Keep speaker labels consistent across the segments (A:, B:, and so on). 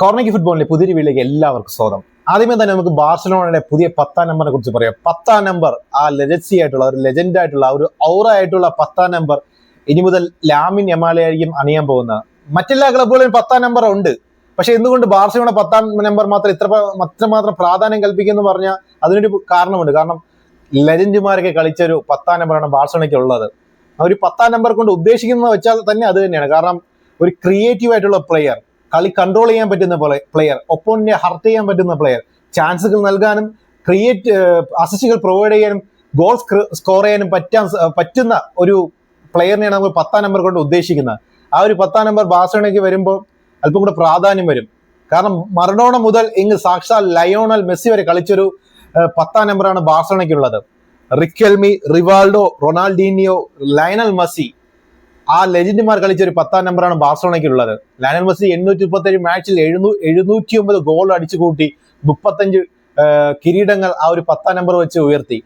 A: കോർണയ്ക്ക് ഫുട്ബോളിന്റെ പുതിയൊരു വീട്ടിലേക്ക് എല്ലാവർക്കും സ്വാഗതം. ആദ്യമേ തന്നെ നമുക്ക് ബാർസലോണയുടെ പുതിയ പത്താം നമ്പറിനെ കുറിച്ച് പറയാം. പത്താം നമ്പർ ആ ലെജൻസി ആയിട്ടുള്ള ഒരു ലെജൻഡ് ആയിട്ടുള്ള ഒരു ഔറ ആയിട്ടുള്ള പത്താം നമ്പർ ഇനി മുതൽ ലാമിൻ യമാലയായിരിക്കും അണിയാൻ പോകുന്നത് മറ്റെല്ലാ ക്ലബുകളിലും പത്താം നമ്പർ ഉണ്ട്. പക്ഷെ എന്തുകൊണ്ട് ബാർസലോണ പത്താം നമ്പർ മാത്രം ഇത്ര അത്രമാത്രം പ്രാധാന്യം കൽപ്പിക്കുന്നു പറഞ്ഞാൽ അതിനൊരു കാരണമുണ്ട്. കാരണം ലെജൻഡുമാരൊക്കെ കളിച്ച ഒരു പത്താം നമ്പറാണ് ബാർസലോണയ്ക്ക് ഉള്ളത് ആ ഒരു പത്താം നമ്പർ കൊണ്ട് ഉദ്ദേശിക്കുന്നത് വെച്ചാൽ തന്നെ അത് തന്നെയാണ്. കാരണം ഒരു ക്രിയേറ്റീവ് ആയിട്ടുള്ള പ്ലെയർ കളി കൺട്രോൾ ചെയ്യാൻ പറ്റുന്ന പ്ലെയർ ഒപ്പോണിനെ ഹർട്ട് ചെയ്യാൻ പറ്റുന്ന പ്ലെയർ ചാൻസുകൾ നൽകാനും ക്രിയേറ്റ് അസിസ്റ്റുകൾ പ്രൊവൈഡ് ചെയ്യാനും ഗോൾ സ്കോർ ചെയ്യാനും പറ്റാൻ പറ്റുന്ന ഒരു പ്ലെയറിനെയാണ് നമ്മൾ പത്താം നമ്പർ കൊണ്ട് ഉദ്ദേശിക്കുന്നത്. ആ ഒരു പത്താം നമ്പർ ബാസണയ്ക്ക് വരുമ്പോൾ അല്പം കൂടെ പ്രാധാന്യം വരും. കാരണം മറഡോണ മുതൽ ഇങ്ങ് സാക്ഷാൽ ലയോണൽ മെസ്സി വരെ കളിച്ചൊരു പത്താം നമ്പറാണ് ബാസണയ്ക്കുള്ളത് Riquelme Rivaldo Ronaldinho Lionel Messi ആ ലെജൻഡുമാർ കളിച്ച ഒരു പത്താം നമ്പറാണ് ബാഴ്സലോണയ്ക്കുള്ളത്. ലാനൽ മെസ്സി എണ്ണൂറ്റി മുപ്പത്തേഴ് മാച്ചിൽ എഴുന്നൂ എഴുന്നൂറ്റി ഒമ്പത് ഗോൾ അടിച്ചു കൂട്ടി മുപ്പത്തഞ്ച് കിരീടങ്ങൾ ആ ഒരു പത്താം നമ്പർ വെച്ച് ഉയർത്തി.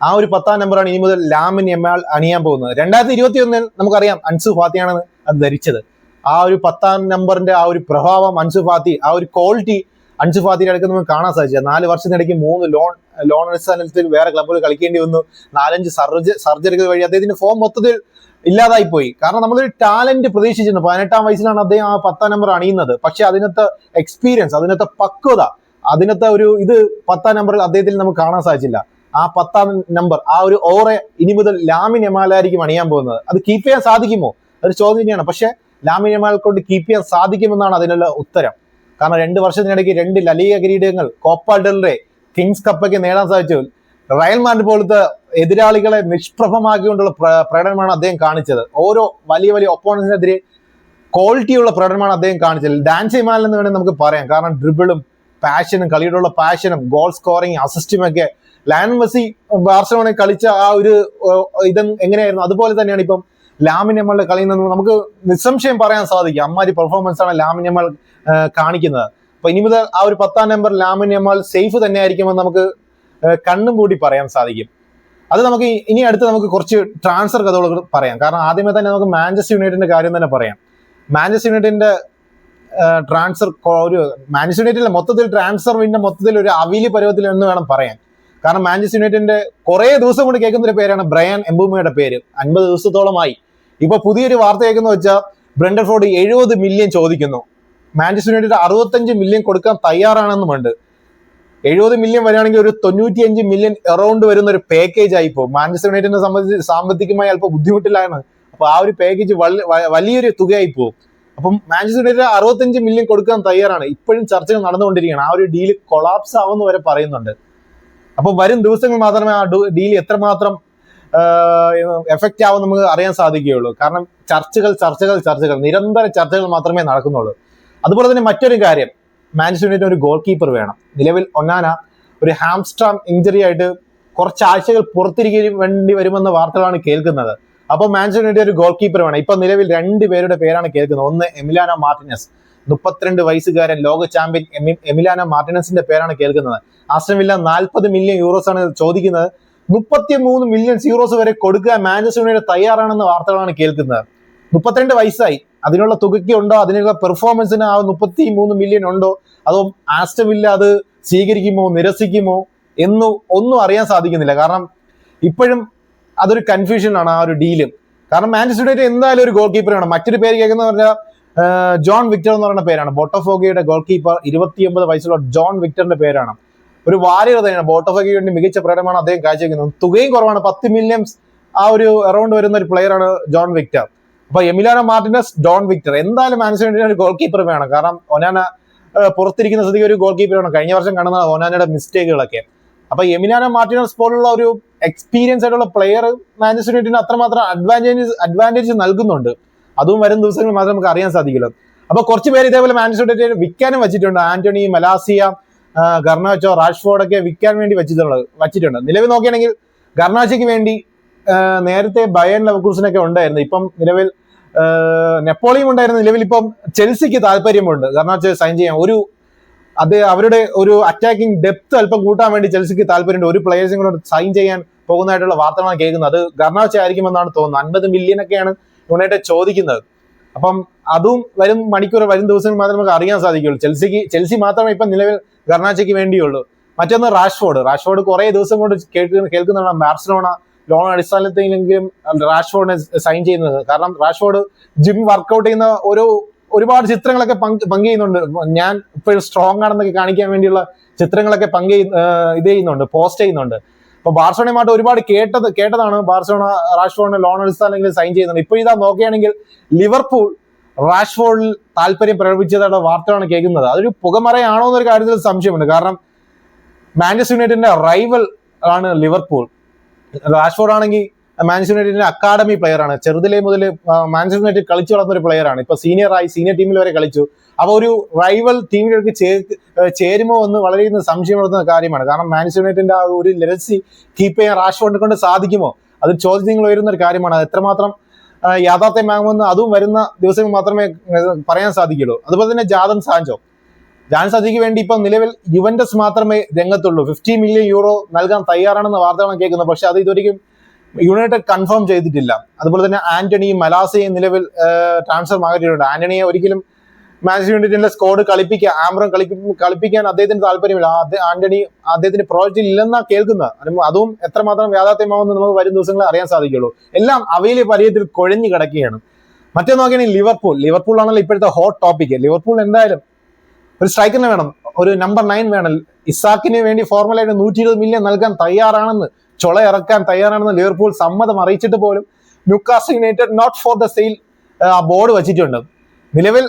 A: ആ ഒരു പത്താം നമ്പറാണ് ഇനി മുതൽ ലാമിൻ എമ്മാൾ അണിയാൻ പോകുന്നത്. രണ്ടായിരത്തി ഇരുപത്തി ഒന്നിൽ നമുക്കറിയാം അൻസു ഫാത്തിയാണ് അത് ധരിച്ചത്. ആ ഒരു പത്താം നമ്പറിന്റെ ആ ഒരു പ്രഭാവം അൻസു ഫാത്തി ആ ഒരു ക്വാളിറ്റി അൻസു ഫാത്തിയുടെ അടുത്ത് നമുക്ക് കാണാൻ സാധിച്ചത് നാല് വർഷത്തിനിടയ്ക്ക് മൂന്ന് ലോൺ ലോൺ അടിസ്ഥാനത്തിൽ വേറെ ക്ലബ്ബുകൾ കളിക്കേണ്ടി വന്നു. നാലഞ്ച് സർജ സർജറികൾ വഴി അദ്ദേഹത്തിന്റെ ഫോം മൊത്തത്തിൽ ഇല്ലാതായി പോയി. കാരണം നമ്മളൊരു ടാലന്റ് പ്രതീക്ഷിച്ചിരുന്നു. പതിനെട്ടാം വയസ്സിലാണ് അദ്ദേഹം ആ പത്താം നമ്പർ അണിയുന്നത്. പക്ഷെ അതിനകത്ത് എക്സ്പീരിയൻസ് അതിനകത്ത് പക്വത അതിനകത്ത് ഒരു ഇത് പത്താം നമ്പറിൽ അദ്ദേഹത്തിൽ നമുക്ക് കാണാൻ സാധിച്ചില്ല. ആ പത്താം നമ്പർ ആ ഒരു ഓറെ ഇനി മുതൽ ലാമിൻ എമാലായിരിക്കും അണിയാൻ പോകുന്നത്. അത് കീപ്പ് ചെയ്യാൻ സാധിക്കുമോ? അതൊരു ചോദ്യം തന്നെയാണ്. പക്ഷെ ലാമിൻ എമാൽ കൊണ്ട് കീപ്പ് ചെയ്യാൻ സാധിക്കുമെന്നാണ് അതിനുള്ള ഉത്തരം. കാരണം രണ്ട് വർഷത്തിനിടയ്ക്ക് രണ്ട് ലലിക കിരീടങ്ങൾ കോപ്പ ഡെൽറെ കിങ്സ് കപ്പൊക്കെ നേടാൻ സാധിച്ചു. റയൽ മാൻഡ് പോലത്തെ എതിരാളികളെ നിഷ്പ്രഭമാക്കിക്കൊണ്ടുള്ള പ്ര- പ്രകടനമാണ് അദ്ദേഹം കാണിച്ചത്. ഓരോ വലിയ വലിയ ഒപ്പോണൻസിനെതിരെ ക്വാളിറ്റിയുള്ള പ്രകടനമാണ് അദ്ദേഹം കാണിച്ചത്. ഡാൻസ് ഇമാൽ എന്ന് വേണമെങ്കിൽ നമുക്ക് പറയാം. കാരണം ഡ്രിബിളും പാഷനും കളിയോടുള്ള പാഷനും ഗോൾ സ്കോറിങ് അസിസ്റ്റും ഒക്കെ ലാൻ മെസ്സി ബാർസലോണ കളിച്ച ആ ഒരു ഇത് എങ്ങനെയായിരുന്നു? അതുപോലെ തന്നെയാണ് ഇപ്പം ലാമിൻ നമ്മൾ കളിയിൽ നിന്ന് നമുക്ക് നിസ്സംശയം പറയാൻ സാധിക്കും. അമ്മാരി പെർഫോമൻസ് ആണ് ലാമിൻ നമ്മൾ കാണിക്കുന്നത്. അപ്പൊ ഇനി മുതൽ ആ ഒരു പത്താം നമ്പർ ലാമിൻ നമ്മൾ സേഫ് തന്നെ ആയിരിക്കുമെന്ന് നമുക്ക് കണ്ണും കൂടി പറയാൻ സാധിക്കും. അത് നമുക്ക് ഇനി അടുത്ത് നമുക്ക് കുറച്ച് ട്രാൻസ്ഫർ കഥകൾ പറയാം. കാരണം ആദ്യമേ തന്നെ നമുക്ക് മാഞ്ചസ്റ്റർ യുണൈറ്റഡിന്റെ കാര്യം തന്നെ പറയാം. മാഞ്ചസ്റ്റർ യുണൈറ്റഡിന്റെ ട്രാൻസ്ഫർ ഒരു മാഞ്ചസ്റ്റർ യുണൈറ്റഡിലെ മൊത്തത്തിൽ ട്രാൻസ്ഫറിന്റെ മൊത്തത്തിൽ ഒരു അവിലി പരുവത്തിൽ എന്ന് വേണം പറയാൻ. കാരണം മാഞ്ചസ്റ്റർ യുണൈറ്റഡിന്റെ കുറെ ദിവസം കൊണ്ട് കേൾക്കുന്ന ഒരു പേരാണ് ബ്രയാൻ എംബൂമയുടെ പേര്. അൻപത് ദിവസത്തോളമായി. ഇപ്പൊ പുതിയൊരു വാർത്ത കേൾക്കുന്ന വെച്ചാൽ ബ്രണ്ടർഫോർഡ് എഴുപത് മില്യൺ ചോദിക്കുന്നു. മാഞ്ചസ്റ്റർ യുണൈറ്റഡ് അറുപത്തഞ്ച് മില്യൺ കൊടുക്കാൻ തയ്യാറാണെന്നുമുണ്ട്. എഴുപത് മില്യൺ വരികയാണെങ്കിൽ ഒരു തൊണ്ണൂറ്റിയഞ്ച് മില്യൺ എറൗണ്ട് വരുന്ന ഒരു പാക്കേജ് ആയി പോകും. മാഞ്ചസ്റ്റർ യുണൈറ്റഡിനെ സംബന്ധിച്ച് സാമ്പത്തികമായി അല്പം ബുദ്ധിമുട്ടിലാണ് അപ്പോൾ ആ ഒരു പാക്കേജ് വലിയൊരു തുകയായി പോകും. അപ്പം മാഞ്ചസ്റ്റർ യുണൈറ്റഡ് അറുപത്തഞ്ച് മില്യൺ കൊടുക്കാൻ തയ്യാറാണ്. ഇപ്പോഴും ചർച്ചകൾ നടന്നുകൊണ്ടിരിക്കുകയാണ്. ആ ഒരു ഡീൽ കൊളാപ്സ് ആവുന്ന വരെ പറയുന്നുണ്ട്. അപ്പോൾ വരും ദിവസങ്ങൾ മാത്രമേ ആ ഡീൽ എത്രമാത്രം എഫക്റ്റ് ആവും നമുക്ക് അറിയാൻ സാധിക്കുകയുള്ളൂ. കാരണം ചർച്ചകൾ ചർച്ചകൾ ചർച്ചകൾ. നിരന്തര ചർച്ചകൾ മാത്രമേ നടക്കുന്നുള്ളൂ. അതുപോലെ തന്നെ മറ്റൊരു കാര്യം. മാഞ്ചസ്റ്റർ ഒരു ഗോൾ കീപ്പർ വേണം. നിലവിൽ ഒന്നാന ഒരു ഹാംസ്ട്രാം ഇഞ്ചറി ആയിട്ട് കുറച്ച് ആഴ്ചകൾ പുറത്തിരിക്കേണ്ടി വരുമെന്ന വാർത്തകളാണ് കേൾക്കുന്നത്. അപ്പോൾ മാഞ്ചസ്റ്റർ ഒരു ഗോൾ കീപ്പർ വേണം. ഇപ്പൊ നിലവിൽ രണ്ട് പേരുടെ പേരാണ് കേൾക്കുന്നത്. ഒന്ന് എമിലാന മാർട്ടിനസ്. മുപ്പത്തിരണ്ട് വയസ്സുകാരൻ ലോക ചാമ്പ്യൻ എമി എമിലാനോ മാർട്ടിനസിന്റെ പേരാണ് കേൾക്കുന്നത്. ആസ്റ്റൺ വില്ല നാൽപ്പത് മില്യൺ യൂറോസ് ആണ് ചോദിക്കുന്നത്. മുപ്പത്തി മൂന്ന് മില്യൺ യൂറോസ് വരെ കൊടുക്കാൻ മാഞ്ചസ്റ്റർ യുണൈറ്റഡ് തയ്യാറാണെന്ന വാർത്തകളാണ് കേൾക്കുന്നത്. മുപ്പത്തിരണ്ട് വയസ്സായി. അതിനുള്ള തുകയ്ക്ക് ഉണ്ടോ? അതിനുള്ള പെർഫോമൻസിന് ആ മുപ്പത്തി മൂന്ന് മില്യൺ ഉണ്ടോ? അതോ ആസ്റ്റമില്ല അത് സ്വീകരിക്കുമോ? നിരസിക്കുമോ? എന്ന് ഒന്നും അറിയാൻ സാധിക്കുന്നില്ല. കാരണം ഇപ്പോഴും അതൊരു കൺഫ്യൂഷനാണ് ആ ഒരു ഡീലും കാരണം മാഞ്ചസ്റ്റർ യുണൈറ്റഡ് എന്തായാലും ഒരു ഗോൾ കീപ്പർ മറ്റൊരു പേര് കേൾക്കുന്ന പറഞ്ഞാൽ ജോൺ വിക്ടർ എന്ന് പറയുന്ന പേരാണ്. ബോട്ടോഫോഗയുടെ ഗോൾ കീപ്പർ ഇരുപത്തിയൊമ്പത് വയസ്സുള്ള ജോൺ വിക്ടറിന്റെ പേരാണ്. ഒരു വാരിയർ തന്നെയാണ്. ബോട്ടോഫോഗയ്ക്ക് വേണ്ടി മികച്ച പ്രകടനമാണ് അദ്ദേഹം കാഴ്ചവെക്കുന്നത്. തുകയും കുറവാണ്. പത്ത് മില്യൺസ് ആ ഒരു അറൗണ്ട് വരുന്ന ഒരു പ്ലെയറാണ് ജോൺ വിക്ടർ അപ്പൊ എമിലാനോ മാർട്ടിനസ് ഡോൺ വിക്ടർ. എന്തായാലും യുണൈറ്റഡിന് ഒരു ഗോൾ കീപ്പർ വേണം. കാരണം ഒനാന പുറത്തിരിക്കുന്ന സ്ഥിതിക്ക് ഒരു ഗോൾ കീപ്പർ വേണം. കഴിഞ്ഞ വർഷം കാണുന്ന ഒനാനയുടെ മിസ്റ്റേക്കുകളൊക്കെ അപ്പൊ എമിലാനോ മാർട്ടിനസ് പോലുള്ള ഒരു എക്സ്പീരിയൻസ് ആയിട്ടുള്ള പ്ലെയർ മാഞ്ചസ്റ്റർ യുണൈറ്റഡിന് അത്രമാത്രം അഡ്വാന്റേജ് അഡ്വാന്റേജ് നൽകുന്നുണ്ട്. അതും വരും ദിവസങ്ങളിൽ മാത്രമേ നമുക്ക് അറിയാൻ സാധിക്കില്ല അപ്പൊ കുറച്ച് പേര് ഇതേപോലെ മാഞ്ചസ്റ്റർ യുണൈറ്റഡ് വിൽക്കാനും വെച്ചിട്ടുണ്ട്. ആന്റണി മലാസിയ ഗർണാച്ചോ റാഷ്ഫോർഡ് ഒക്കെ വിൽക്കാൻ വേണ്ടി വെച്ചിട്ടുള്ളത് വച്ചിട്ടുണ്ട്. നിലവിൽ നോക്കുകയാണെങ്കിൽ ഗർണാച്ചയ്ക്ക് വേണ്ടി നേരത്തെ ബയൻ ലവക്രൂസിനൊക്കെ ഉണ്ടായിരുന്നു. ഇപ്പം നിലവിൽ നെപ്പോളിയും ഉണ്ടായിരുന്ന നിലവിൽ ഇപ്പം ചെൽസിക്ക് താല്പര്യമുണ്ട്. ഗർണാച്ചോ സൈൻ ചെയ്യാൻ ഒരു അത് അവരുടെ ഒരു അറ്റാക്കിംഗ് ഡെപ്ത് അല്പം കൂട്ടാൻ വേണ്ടി ചെൽസിക്ക് താല്പര്യമുണ്ട്. ഒരു പ്ലേയേഴ്സും കൂടെ സൈൻ ചെയ്യാൻ പോകുന്നതായിട്ടുള്ള വാർത്തകളാണ് കേൾക്കുന്നത്. അത് ഗർണാച്ച ആയിരിക്കുമെന്നാണ് തോന്നുന്നത്. അൻപത് മില്യൺ ഒക്കെയാണ് യുണൈറ്റഡ് ചോദിക്കുന്നത്. അപ്പം അതും വരും മണിക്കൂർ വരും ദിവസങ്ങൾ മാത്രമേ നമുക്ക് അറിയാൻ സാധിക്കുള്ളൂ ചെൽസിക്ക് ചെൽസി മാത്രമേ ഇപ്പം നിലവിൽ ഗർണാച്ചയ്ക്ക് വേണ്ടിയുള്ളൂ. മറ്റൊന്ന് റാഷ്ഫോർഡ്. റാഷ്ഫോർഡ് കുറേ ദിവസം കൊണ്ട് കേൾക്കുന്ന കേൾക്കുന്നതാണ് ബാർസലോണ ലോൺ അടിസ്ഥാനത്തിലെങ്കിലും റാഷ്ഫോർഡിനെ സൈൻ ചെയ്യുന്നത്. കാരണം റാഷ്ഫോർഡ് ജിം വർക്ക്ഔട്ട് ചെയ്യുന്ന ഒരു ഒരുപാട് ചിത്രങ്ങളൊക്കെ പങ്ക് ചെയ്യുന്നുണ്ട്. ഞാൻ ഇപ്പോഴും സ്ട്രോങ് ആണെന്നൊക്കെ കാണിക്കാൻ വേണ്ടിയുള്ള ചിത്രങ്ങളൊക്കെ പങ്ക് ഇത് ചെയ്യുന്നുണ്ട് പോസ്റ്റ് ചെയ്യുന്നുണ്ട്. അപ്പൊ ബാർസലോണയുമായിട്ട് ഒരുപാട് കേട്ടത് കേട്ടതാണ് ബാർസലോണ റാഷ്ഫോർഡിന് ലോൺ അടിസ്ഥാനത്തിൽ സൈൻ ചെയ്യുന്നുണ്ട്. ഇപ്പോൾ ഇതാ നോക്കുകയാണെങ്കിൽ ലിവർപൂൾ റാഷ്ഫോർഡിൽ താല്പര്യം പ്രകടിപ്പിച്ചതായിട്ട് വാർത്തകളാണ് കേൾക്കുന്നത്. അതൊരു പുകമറയാണോ എന്നൊരു കാര്യത്തിൽ സംശയമുണ്ട്. കാരണം മാഞ്ചസ്റ്റർ യുണൈറ്റഡിന്റെ റൈവൽ ആണ് ലിവർപൂൾ റാഷ്ഫോർഡ് ആണെങ്കിൽ മാഞ്ചസ്റ്റർ യുണൈറ്റഡിന്റെ അക്കാഡമി പ്ലെയർ ആണ്. ചെറുതിലെ മുതൽ മാഞ്ചസ്റ്റർ യുണൈറ്റഡ് കളിച്ചു വളർന്ന ഒരു പ്ലെയർ ആണ്. ഇപ്പൊ സീനിയർ ആയി സീനിയർ ടീമിൽ വരെ കളിച്ചു. അപ്പൊ ഒരു റൈവൽ ടീമിലേക്ക് ചേരുമോ എന്ന് വളരെ സംശയപ്പെടുത്തുന്ന കാര്യമാണ്. കാരണം മാഞ്ചസ്റ്റർ യുണൈറ്റഡിന്റെ ആ ഒരു ലെഗസി കീപ്പ് ചെയ്യാൻ റാഷ്ഫോർഡിനെ കൊണ്ട് സാധിക്കുമോ? അത് ചോദ്യങ്ങൾ ഉയരുന്ന ഒരു കാര്യമാണ്. അത് എത്രമാത്രം യാഥാർത്ഥ്യമാകുമെന്ന് അതും വരുന്ന ദിവസങ്ങൾ മാത്രമേ പറയാൻ സാധിക്കുള്ളൂ. അതുപോലെ തന്നെ ജാദൻ സാഞ്ചോ. ജാൻ സജിക്ക് വേണ്ടി ഇപ്പം നിലവിൽ യുവന്റസ് മാത്രമേ രംഗത്തുള്ളൂ. ഫിഫ്റ്റി മില്യൺ യൂറോ നൽകാൻ തയ്യാറാണെന്ന വാർത്തകളാണ് കേൾക്കുന്നത്. പക്ഷെ അത് ഇതുവരെയും യുണൈറ്റഡ് കൺഫേം ചെയ്തിട്ടില്ല. അതുപോലെ തന്നെ ആന്റണിയും മലാസയും നിലവിൽ ട്രാൻസ്ഫർ മാറിയിട്ടുണ്ട് ആന്റണിയെ ഒരിക്കലും മാഞ്ചസ്റ്റർ യുണൈറ്റഡിന്റെ സ്കോഡ് കളിപ്പിക്കുക ആംബ്രം കളി കളിപ്പിക്കാൻ അദ്ദേഹത്തിന് താല്പര്യമില്ല. ആന്റണി അദ്ദേഹത്തിന്റെ പ്രോജക്റ്റിൽ ഇല്ലെന്നാണ് കേൾക്കുന്നത്. അതും- എത്രമാത്രം യാഥാർത്ഥ്യമാവുമെന്ന് നമുക്ക് വരും ദിവസങ്ങളിൽ അറിയാൻ സാധിക്കുള്ളൂ. എല്ലാം അവയിലെ പരിചയത്തിൽ കുഴഞ്ഞു കിടക്കുകയാണ്. മറ്റേ നോക്കുകയാണെങ്കിൽ ലിവർപൂൾ. ലിവർപൂൾ ആണല്ലോ ഇപ്പോഴത്തെ ഹോട്ട് ടോപ്പിക് ലിവർപൂൾ എന്തായാലും ഒരു സ്ട്രൈക്കറിനെ വേണം. ഒരു നമ്പർ നയൻ വേണം. ഇസാക്കിന് വേണ്ടി ഫോർമുലയുടെ നൂറ്റി ഇരുപത് മില്യൺ നൽകാൻ തയ്യാറാണെന്ന് ചൊള ഇറക്കാൻ തയ്യാറാണെന്ന് ലിവർപൂൾ സമ്മതം അറിയിച്ചിട്ട് പോലും Newcastle United not for the sale board വച്ചിട്ടുണ്ട്. നിലവിൽ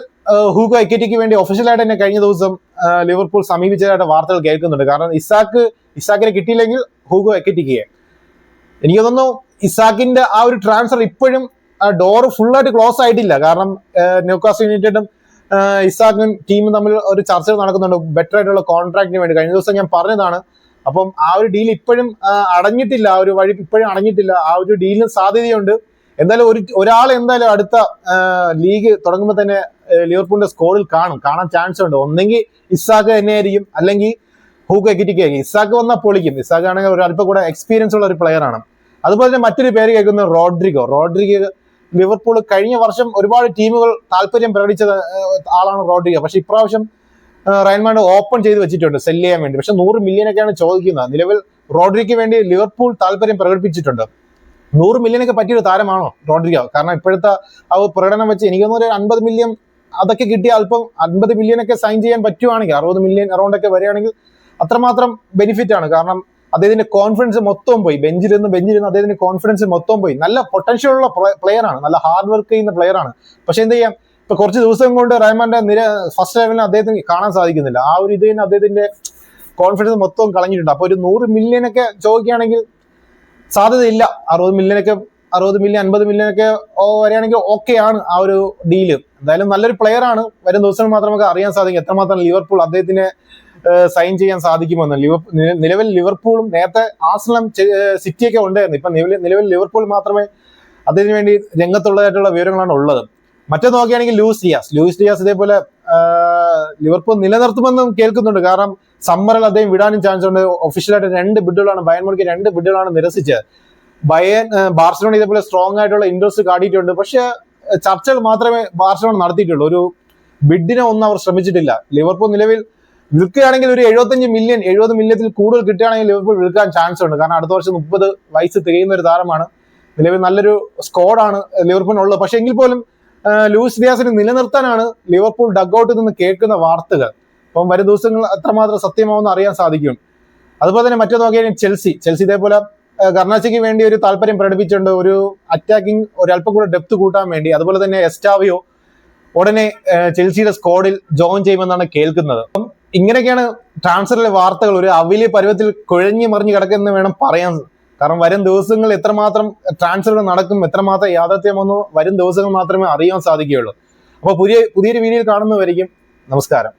A: ഹൂഗോ എക്കറ്റിക്ക് വേണ്ടി ഒഫീഷ്യലായിട്ട് തന്നെ കഴിഞ്ഞ ദിവസം ലിവർപൂൾ സമീപിച്ചതായിട്ട് വാർത്തകൾ കേൾക്കുന്നുണ്ട്. കാരണം ഇസാക്ക് ഇസാക്കിനെ കിട്ടിയില്ലെങ്കിൽ ഹൂഗോ എക്കറ്റിക്ക് എനിക്ക് തോന്നുന്നു ഇസാക്കിന്റെ ആ ഒരു ട്രാൻസ്ഫർ ഇപ്പോഴും ഡോർ ഫുള്ളായിട്ട് ക്ലോസ് ആയിട്ടില്ല. കാരണം ന്യൂക്കാസ്റ്റ് യുണൈറ്റഡും ഇസാഖും ടീമും തമ്മിൽ ഒരു ചർച്ച നടക്കുന്നുണ്ട്. ബെറ്റർ ആയിട്ടുള്ള കോൺട്രാക്ടിന് വേണ്ടി. കഴിഞ്ഞ ദിവസം ഞാൻ പറഞ്ഞതാണ്. അപ്പം ആ ഒരു ഡീൽ ഇപ്പോഴും അടഞ്ഞിട്ടില്ല. ആ ഒരു വഴി ഇപ്പോഴും അടഞ്ഞിട്ടില്ല. ആ ഒരു ഡീലിന് സാധ്യതയുണ്ട്. എന്തായാലും ഒരു ഒരാൾ എന്തായാലും അടുത്ത ലീഗ് തുടങ്ങുമ്പോൾ തന്നെ ലിവർപൂളിന്റെ സ്കോഡിൽ കാണും. കാണാൻ ചാൻസ് ഉണ്ട്. ഒന്നെങ്കിൽ ഇസാഖ് തന്നെയായിരിക്കും. അല്ലെങ്കിൽ ഹൂക്ക് എക്കിറ്റിക്ക് ആയിരിക്കും ഇസാഖ് വന്നാൽ പൊളിക്കും. ഇസാഖ് ആണെങ്കിൽ ഒരു അല്പം കൂടെ എക്സ്പീരിയൻസ് ഉള്ള ഒരു പ്ലെയർ ആണ്. അതുപോലെ തന്നെ മറ്റൊരു പേര് കേൾക്കുന്നത് റോഡ്രിഗോ. റോഡ്രിഗോ ലിവർപൂൾ കഴിഞ്ഞ വർഷം ഒരുപാട് ടീമുകൾ താല്പര്യം പ്രകടിച്ച ആളാണ് റോഡ്രിഗ. പക്ഷെ ഇപ്രാവശ്യം റയൻമാൻഡ് ഓപ്പൺ ചെയ്ത് വെച്ചിട്ടുണ്ട് സെൽ ചെയ്യാൻ വേണ്ടി. പക്ഷെ നൂറ് മില്യൺ ഒക്കെയാണ് ചോദിക്കുന്നത്. നിലവിൽ റോഡ്രിക്ക് വേണ്ടി ലിവർപൂൾ താല്പര്യം പ്രകടിപ്പിച്ചിട്ടുണ്ട്. നൂറ് മില്യനൊക്കെ പറ്റിയൊരു താരമാണോ റോഡ്രിഗോ? കാരണം ഇപ്പോഴത്തെ ആ പ്രകടനം വെച്ച് എനിക്ക് തോന്നുന്നു ഒരു അൻപത് മില്യൺ അതൊക്കെ കിട്ടിയ അല്പം അൻപത് മില്യൺ ഒക്കെ സൈൻ ചെയ്യാൻ പറ്റുവാണെങ്കിൽ അറുപത് മില്യൺ അറൗണ്ട് ഒക്കെ വരികയാണെങ്കിൽ അത്രമാത്രം ബെനിഫിറ്റ് ആണ്. കാരണം അദ്ദേഹത്തിന്റെ കോൺഫിഡൻസ് മൊത്തം പോയി. ബെഞ്ചിലിരുന്ന് ബെഞ്ചിലിരുന്ന് അദ്ദേഹത്തിന്റെ കോൺഫിഡൻസ് മൊത്തം പോയി. നല്ല പൊട്ടൻഷ്യൽ ഉള്ള പ്ലെയർ ആണ്. നല്ല ഹാർഡ് വർക്ക് ചെയ്യുന്ന പ്ലെയർ ആണ്. പക്ഷെ എന്ത് ചെയ്യാം? ഇപ്പൊ കുറച്ച് ദിവസം കൊണ്ട് റഹ്മാന്റെ നിര ഫസ്റ്റ് ലെവലിൽ അദ്ദേഹത്തിന് കാണാൻ സാധിക്കുന്നില്ല. ആ ഒരു ഇത് തന്നെ അദ്ദേഹത്തിന്റെ കോൺഫിഡൻസ് മൊത്തം കളഞ്ഞിട്ടുണ്ട്. അപ്പൊ ഒരു നൂറ് മില്യൺ ഒക്കെ ചോദിക്കുകയാണെങ്കിൽ സാധ്യതയില്ല. അറുപത് മില്യൺ ഒക്കെ അറുപത് മില്യൺ അൻപത് മില്യൺ ഒക്കെ ഓ വരികയാണെങ്കിൽ ഓക്കെ ആണ് ആ ഒരു ഡീൽ എന്തായാലും നല്ലൊരു പ്ലെയർ ആണ്. വരും ദിവസങ്ങൾ മാത്രം നമുക്ക് അറിയാൻ സാധിക്കും. എത്രമാത്രം ലിവർപൂൾ അദ്ദേഹത്തിന് സൈൻ ചെയ്യാൻ സാധിക്കുമെന്ന്. ലിവർ നിലവിൽ ലിവർപൂളും നേരത്തെ ആസ്ലം സിറ്റിയൊക്കെ ഉണ്ടായിരുന്നു. ഇപ്പൊ നിലവിൽ നിലവിൽ ലിവർപൂൾ മാത്രമേ അതിനുവേണ്ടി രംഗത്തുള്ളതായിട്ടുള്ള വിവരങ്ങളാണ് ഉള്ളത്. മറ്റേ നോക്കുകയാണെങ്കിൽ ലൂസ് ഡിയാസ്. ലൂസ് ഡിയാസ് ഇതേപോലെ ലിവർപൂൾ നിലനിർത്തുമെന്നും കേൾക്കുന്നുണ്ട്. കാരണം സമ്മറിൽ അദ്ദേഹം വിടാനും ചാൻസ് ഉണ്ട്. ഒഫീഷ്യലായിട്ട് രണ്ട് ബിഡുകളാണ് ബയൻ മുടിക്ക് രണ്ട് ബിഡുകളാണ് നിരസിച്ച് ബയൻ ബാർസലോണ ഇതേപോലെ സ്ട്രോങ് ആയിട്ടുള്ള ഇൻട്രസ്റ്റ് കാട്ടിയിട്ടുണ്ട്. പക്ഷെ ചർച്ചകൾ മാത്രമേ ബാർസലോണ നടത്തിയിട്ടുള്ളൂ. ഒരു ബിഡിനെ ഒന്നും അവർ ശ്രമിച്ചിട്ടില്ല. ലിവർപൂൾ നിലവിൽ വിൽക്കുകയാണെങ്കിൽ ഒരു എഴുപത്തഞ്ച് മില്യൺ എഴുപത് മില്യത്തിൽ കൂടുതൽ കിട്ടുകയാണെങ്കിൽ ലിവർപൂൾ വിൽക്കാൻ ചാൻസ് ഉണ്ട്. കാരണം അടുത്ത വർഷം മുപ്പത് വയസ്സ് തികയുന്ന ഒരു താരമാണ്. നിലവിൽ നല്ലൊരു സ്കോഡാണ് ലിവർപൂളിനുള്ളത്. പക്ഷെ എങ്കിൽ പോലും ലൂയിസ് ഡിയാസിനെ നിലനിർത്താനാണ് ലിവർപൂൾ ഡഗ്ഔട്ടിൽ നിന്ന് കേൾക്കുന്ന വാർത്തകൾ. അപ്പം വരും ദിവസങ്ങൾ അത്രമാത്രം സത്യമാവെന്ന് അറിയാൻ സാധിക്കും. അതുപോലെ തന്നെ മറ്റേ നോക്കിയാൽ ചെൽസി. ചെൽസി ഇതേപോലെ കർണാച്ചയ്ക്ക് വേണ്ടി ഒരു താല്പര്യം പ്രകടിപ്പിച്ചിട്ടുണ്ട്. ഒരു അറ്റാക്കിംഗ് ഒരല്പം കൂടെ ഡെപ്ത് കൂട്ടാൻ വേണ്ടി. അതുപോലെ തന്നെ എസ്റ്റാവിയോ ഉടനെ ചെൽസിയുടെ സ്കോഡിൽ ജോയിൻ ചെയ്യുമെന്നാണ് കേൾക്കുന്നത്. അപ്പം ഇങ്ങനെയൊക്കെയാണ് ട്രാൻസ്ഫറിലെ വാർത്തകൾ. ഒരു അവിലെ പരുവത്തിൽ കുഴഞ്ഞു മറിഞ്ഞു കിടക്കുന്ന വേണം പറയാൻ. കാരണം വരും ദിവസങ്ങൾ എത്രമാത്രം ട്രാൻസ്ഫറുകൾ നടക്കും എത്രമാത്രം യാഥാർത്ഥ്യമെന്ന് വരും ദിവസങ്ങൾ മാത്രമേ അറിയാൻ സാധിക്കുകയുള്ളൂ. അപ്പോൾ പുതിയ പുതിയൊരു വീഡിയോയിൽ കാണുന്നവരിക്കും നമസ്കാരം.